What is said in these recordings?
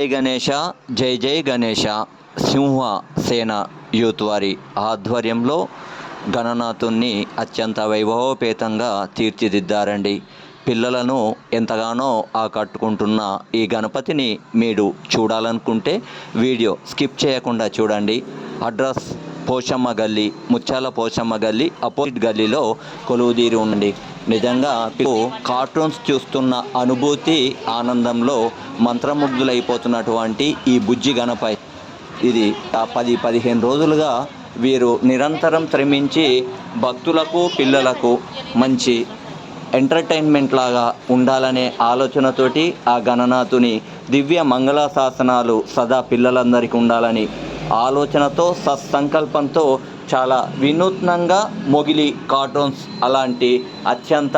జై గణేష జై జై గణేష సింహ సేన యూత్ వారి ఆధ్వర్యంలో గణనాథుణ్ణి అత్యంత వైభవోపేతంగా తీర్చిదిద్దారండి. పిల్లలను ఎంతగానో ఆకట్టుకుంటున్న ఈ గణపతిని మీరు చూడాలనుకుంటే వీడియో స్కిప్ చేయకుండా చూడండి. అడ్రస్ పోషమ్మ గల్లీ ముచ్చాల పోషమ్మ గల్లీ అపోజిట్ గల్లీలో కొలువుదీరి ఉండండి. నిజంగా కార్టూన్స్ చూస్తున్న అనుభూతి ఆనందంలో మంత్రముగ్ధులైపోతున్నటువంటి ఈ బుజ్జి గణపై. ఇది పది పదిహేను రోజులుగా వీరు నిరంతరం శ్రమించి భక్తులకు పిల్లలకు మంచి ఎంటర్టైన్మెంట్ లాగా ఉండాలనే ఆలోచనతోటి ఆ గణనాథుని దివ్య మంగళ శాసనాలు సదా పిల్లలందరికీ ఉండాలని ఆలోచనతో సత్సంకల్పంతో చాలా వినూత్నంగా మొగిలి కార్టూన్స్ అలాంటి అత్యంత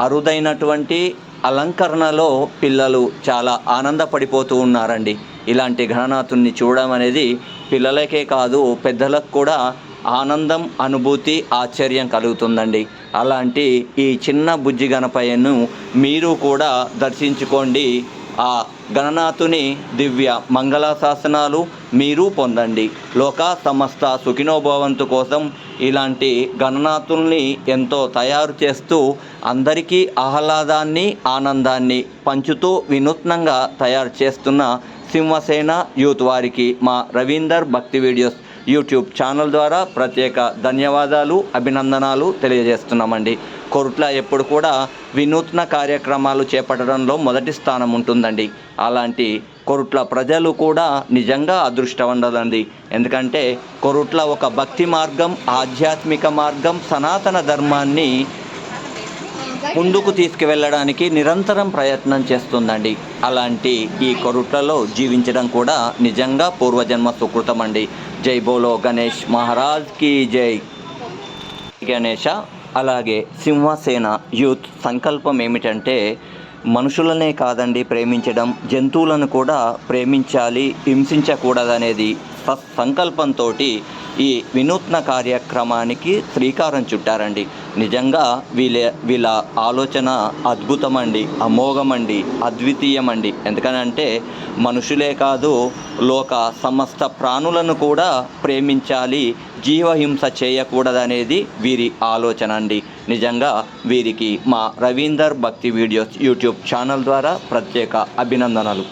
అరుదైనటువంటి అలంకరణలో పిల్లలు చాలా ఆనందపడిపోతూ ఉన్నారండి. ఇలాంటి గణనాథుని చూడడం అనేది పిల్లలకే కాదు పెద్దలకు కూడా ఆనందం అనుభూతి ఆశ్చర్యం కలుగుతుందండి. అలాంటి ఈ చిన్న బుజ్జి గణపయ్యను మీరు కూడా దర్శించుకోండి. ఆ గణనాథుని దివ్య మంగళ శాసనాలు మీరు పొందండి. లోక సమస్త సుఖినోభవంతు కోసం ఇలాంటి గణనాథుల్ని ఎంతో తయారు చేస్తూ అందరికీ ఆహ్లాదాన్ని ఆనందాన్ని పంచుతూ వినూత్నంగా తయారు చేస్తున్న సింహసేన యూత్ వారికి మా రవీందర్ భక్తి వీడియోస్. యూట్యూబ్ ఛానల్ ద్వారా ప్రత్యేక ధన్యవాదాలు అభినందనాలు తెలియజేస్తున్నామండి. కొరుట్ల ఎప్పుడు కూడా వినూత్న కార్యక్రమాలు చేపట్టడంలో మొదటి స్థానం ఉంటుందండి. అలాంటి కొరుట్ల ప్రజలు కూడా నిజంగా అదృష్టవండదండి ఎందుకంటే కొరుట్ల ఒక భక్తి మార్గం ఆధ్యాత్మిక మార్గం సనాతన ధర్మాన్ని ముందుకు తీసుకువెళ్ళడానికి నిరంతరం ప్రయత్నం చేస్తుందండి. అలాంటి ఈ కొరుట్లలో జీవించడం కూడా నిజంగా పూర్వజన్మ సుకృతం అండి. జై బోలో గణేష్ మహారాజ్కి జై. గణేష అలాగే సింహసేన యూత్ సంకల్పం ఏమిటంటే మనుషులనే కాదండి ప్రేమించడం జంతువులను కూడా ప్రేమించాలి హింసించకూడదనేది సంకల్పంతో ఈ వినూత్న కార్యక్రమానికి శ్రీకారం చుట్టారండి. నిజంగా వీళ్ళ వీళ్ళ ఆలోచన అద్భుతమండి అమోఘమండి అద్వితీయమండి. ఎందుకనంటే మనుషులే కాదు లోక సమస్త ప్రాణులను కూడా ప్రేమించాలి జీవహింస చేయకూడదనేది వీరి ఆలోచన అండి. నిజంగా వీరికి మా రవీందర్ భక్తి వీడియోస్ యూట్యూబ్ ఛానల్ ద్వారా ప్రత్యేక అభినందనలు.